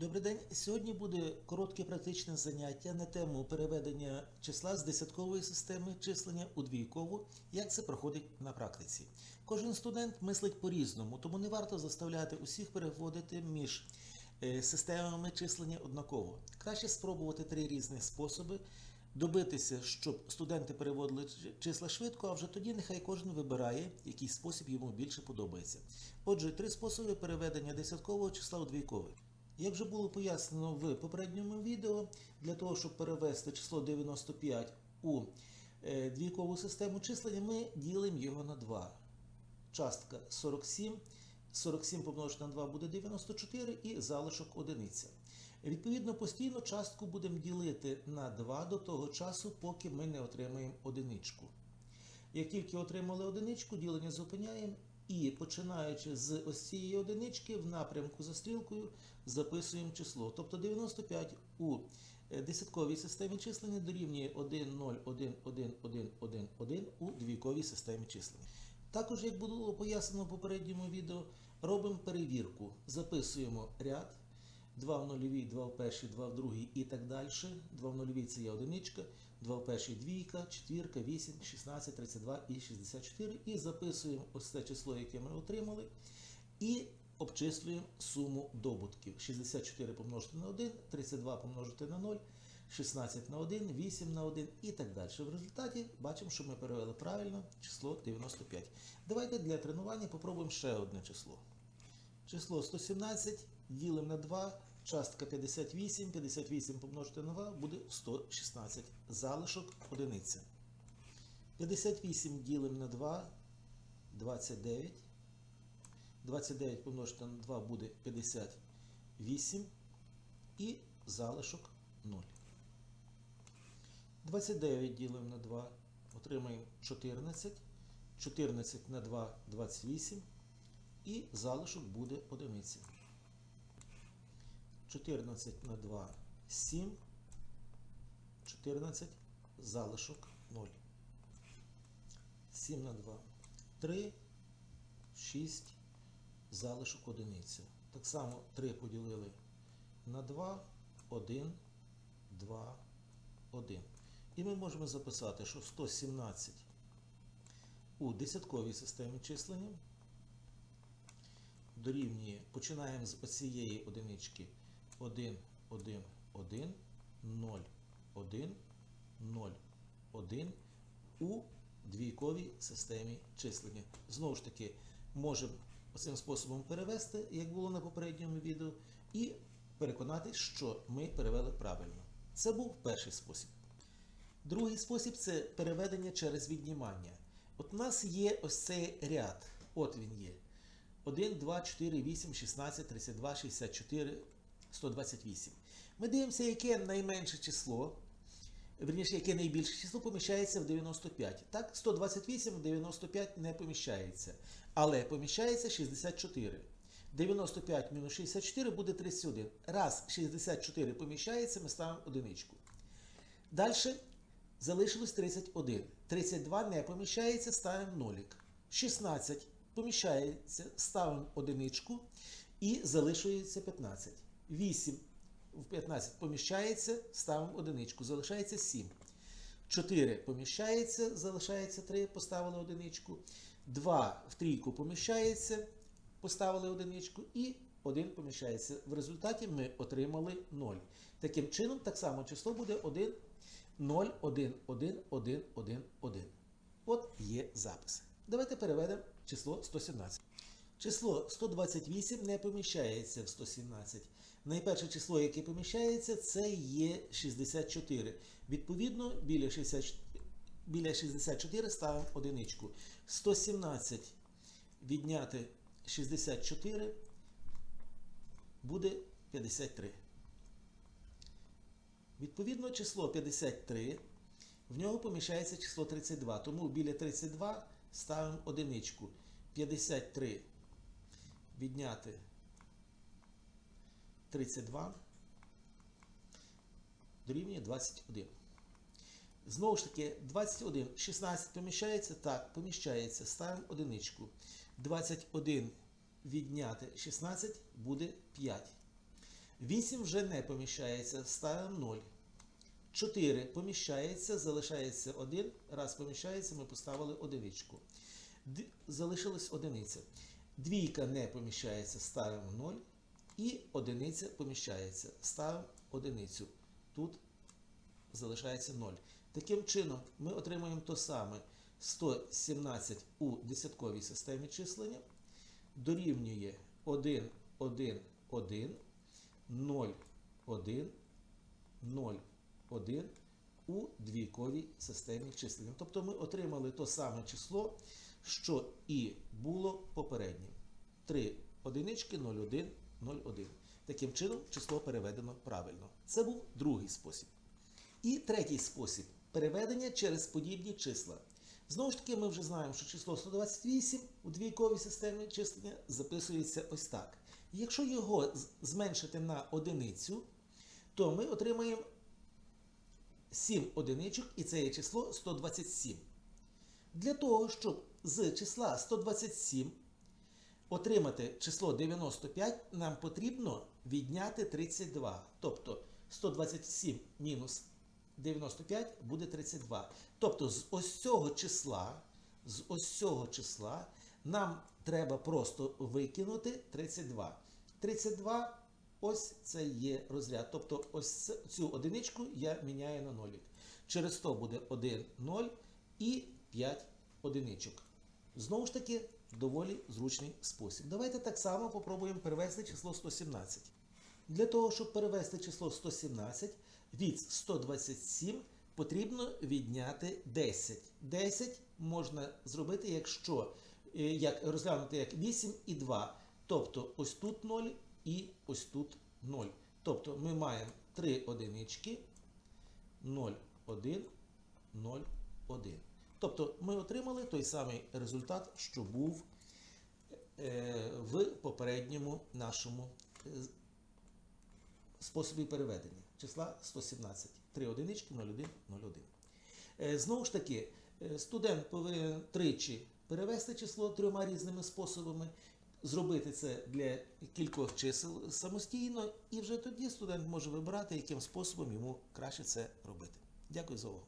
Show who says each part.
Speaker 1: Добрий день. Сьогодні буде коротке практичне заняття на тему переведення числа з десяткової системи числення у двійкову, як це проходить на практиці. Кожен студент мислить по-різному, тому не варто заставляти усіх переводити між е, системами числення однаково. Краще спробувати три різні способи, добитися, щоб студенти переводили числа швидко, а вже тоді нехай кожен вибирає, який спосіб йому більше подобається. Отже, три способи переведення десяткового числа у двійкове. Як вже було пояснено в попередньому відео, для того, щоб перевести число 95 у е, двійкову систему числення, ми ділимо його на 2. Частка 47. 47 помножити на 2 буде 94 і залишок одиниця. Відповідно, постійно частку будемо ділити на 2 до того часу, поки ми не отримаємо одиничку. Як тільки отримали одиничку, ділення зупиняємо і починаючи з ось цієї одинички в напрямку за стрілкою записуємо число. Тобто 95 у е, десятковій системі числення дорівнює 1, 0, 1, 1, 1, 1, 1 у двійковій системі числення. Також, як було пояснено в попередньому відео, робимо перевірку. Записуємо ряд. 2 в нульовій, 2 в першій, 2 в другій і так далі. 2 в нульовій це є одиничка, 2 в першій двійка, четвірка, 8, 16, 32 і 64. І записуємо ось це число, яке ми отримали. І обчислюємо суму добутків. 64 помножити на 1, 32 помножити на 0, 16 на 1, 8 на 1 і так далі. В результаті бачимо, що ми перевели правильно число 95. Давайте для тренування попробуємо ще одне число. Число 117 ділимо на 2, частка 58, 58 помножити на 2 буде 116. Залишок одиниця. 58 ділимо на 2, 29. 29 помножити на 2 буде 58 і залишок 0. 29 ділимо на 2, отримаємо 14. 14 на 2 28 і залишок буде одиниця. 14 на 2 7. 14 залишок 0. 7 на 2 3. 6 залишок одиниця. Так само 3 поділили на 2, 1, 2, 1. І ми можемо записати, що 117 у десятковій системі числення дорівнює, починаємо з оцієї одинички 1, 1, 1, 0, 1, 0, 1 у двійковій системі числення. Знову ж таки, можемо цим способом перевести, як було на попередньому відео, і переконатись, що ми перевели правильно. Це був перший спосіб. Другий спосіб це переведення через віднімання. От у нас є ось цей ряд. От він є. 1, 2, 4, 8, 16, 32, 64, 128. Ми дивимося, яке найменше число, верніше, яке найбільше число поміщається в 95. Так, 128 в 95 не поміщається. Але поміщається 64. 95 мінус 64 буде 31. Раз 64 поміщається, ми ставимо одиничку. Далі залишилось 31. 32 не поміщається, ставимо нолик. 16 поміщається, ставимо одиничку і залишується 15. 8 в 15 поміщається, ставимо одиничку, залишається 7. 4 поміщається, залишається 3, поставили одиничку. 2 в трійку поміщається, поставили одиничку. І 1 поміщається. В результаті ми отримали 0. Таким чином, так само число буде 1, 0, 1, 1, 1, 1, 1. От є запис. Давайте переведемо число 117. Число 128 не поміщається в 117. Найперше число, яке поміщається, це є 64. Відповідно, біля 60, біля 64 ставимо одиничку. 117 відняти 64 буде 53. Відповідно, число 53, в нього поміщається число 32. Тому біля 32 ставимо одиничку. 53 відняти 32 дорівнює 21. Знову ж таки, 21, 16 поміщається? Так, поміщається. Ставимо одиничку. 21 відняти 16 буде 5. 8 вже не поміщається, ставимо 0. 4 поміщається, залишається 1. Раз поміщається, ми поставили одиничку. Д- Залишилась одиниця. Двійка не поміщається, ставимо 0. І одиниця поміщається, ставимо одиницю. Тут залишається 0. Таким чином, ми отримаємо то саме 117 у десятковій системі числення дорівнює 1, 1, 1, 0, 1, 0, 1 у двійковій системі числення. Тобто ми отримали то саме число, що і було попереднім. 3 одинички 01, 01. Таким чином число переведено правильно. Це був другий спосіб. І третій спосіб переведення через подібні числа. Знову ж таки, ми вже знаємо, що число 128 у двійковій системі числення записується ось так. Якщо його зменшити на одиницю, то ми отримаємо 7 одиничок, і це є число 127. Для того, щоб з числа 127 отримати число 95, нам потрібно відняти 32. Тобто 127 мінус 95 буде 32. Тобто з ось цього числа, з ось цього числа нам треба просто викинути 32. 32 ось це є розряд. Тобто ось цю одиничку я міняю на нолік. Через 100 буде 1, 0 і 5 одиничок. Знову ж таки, доволі зручний спосіб. Давайте так само попробуємо перевести число 117. Для того, щоб перевести число 117 від 127 потрібно відняти 10. 10 можна зробити, якщо е, як розглянути як 8 і 2. Тобто ось тут 0 і ось тут 0. Тобто ми маємо 3 одинички 0, 1, 0, 1. Тобто ми отримали той самий результат, що був е, в попередньому нашому е, способі переведення числа 117. 3 одинички 01, 01. Е, Знову ж таки, студент повинен тричі перевести число трьома різними способами, зробити це для кількох чисел самостійно, і вже тоді студент може вибирати, яким способом йому краще це робити. Дякую за увагу.